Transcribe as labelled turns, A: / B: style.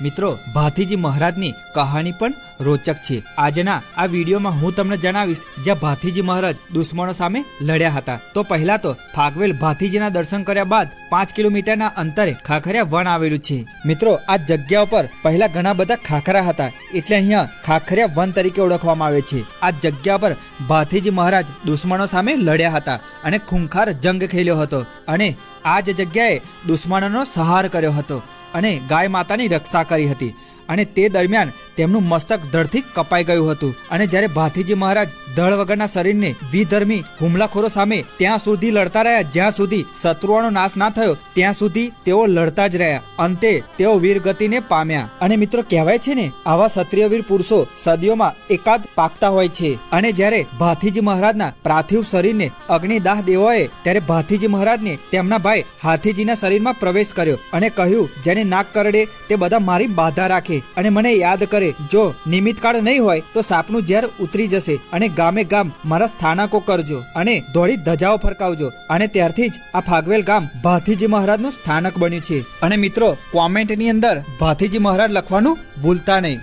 A: મિત્રો, ભાથીજી મહારાજની કહાણી પણ રોચક છે. આજના આ વિડીયોમાં હું તમને જણાવીશ, જ્યાં ભાથીજી મહારાજ દુશ્મનો સામે લડ્યા હતા. તો પહેલા તો ફાગવેલ ભાથીજીના દર્શન કર્યા બાદ પાંચ કિલોમીટરના અંતરે ખાખરિયા વન આવેલું છે. મિત્રો, આ જગ્યા ઉપર પહેલા ઘણા બધા ખાખરા હતા, એટલે અહીંયા ખાખરિયા વન તરીકે ઓળખવામાં આવે છે. આ જગ્યા પર ભાથીજી મહારાજ દુશ્મનો સામે લડ્યા હતા અને ખૂંખાર જંગ ખેલ્યો હતો અને આ જ જગ્યાએ દુશ્મનોનો સહાર કર્યો હતો. અને ગાય માતાની રક્ષા કરી હતી. અને તે દરમિયાન તેમનું મસ્તક ધડથી કપાઈ ગયું હતું. અને જ્યારે ભાથીજી મહારાજ ધળ વગરના શરીરને વિધર્મી હુમલાખોરો સામે ત્યાં સુધી લડતા રહ્યા, જ્યાં સુધી શત્રુઓનો નાશ ના થયો, ત્યાં સુધી તેઓ લડતા જ રહ્યા. અંતે તેઓ વીરગતિને પામ્યા. અને મિત્રો, કહેવાય છે ને, આવા ક્ષત્રિય વીર પુરુષો સદીઓમાં એકાદ પાકતા હોય છે. અને જ્યારે ભાથીજી મહારાજના પાર્થિવ શરીરને અગ્નિદાહ દેવાએ ત્યારે ભાથીજી મહારાજને તેમના ભાઈ હાથીજીના શરીરમાં પ્રવેશ કર્યો અને કહ્યું, જેને નાક કરડે, તે બધા મારી બાધા રાખે. અને મને યાદ કરે, જો નિમિત કાળ નહીં હોય, તો સાપનું ઝેર ઉતરી જશે અને ગામે ગામ મારા સ્થાનકો કરજો અને ધોળી ધજાઓ ફરકાવજો. અને ત્યારથી જ આ ફાગવેલ ગામ ભાથીજી મહારાજનું સ્થાનક બન્યું છે. અને મિત્રો કોમેન્ટની અંદર ભાથીજી મહારાજ લખવાનું ભૂલતા નહીં.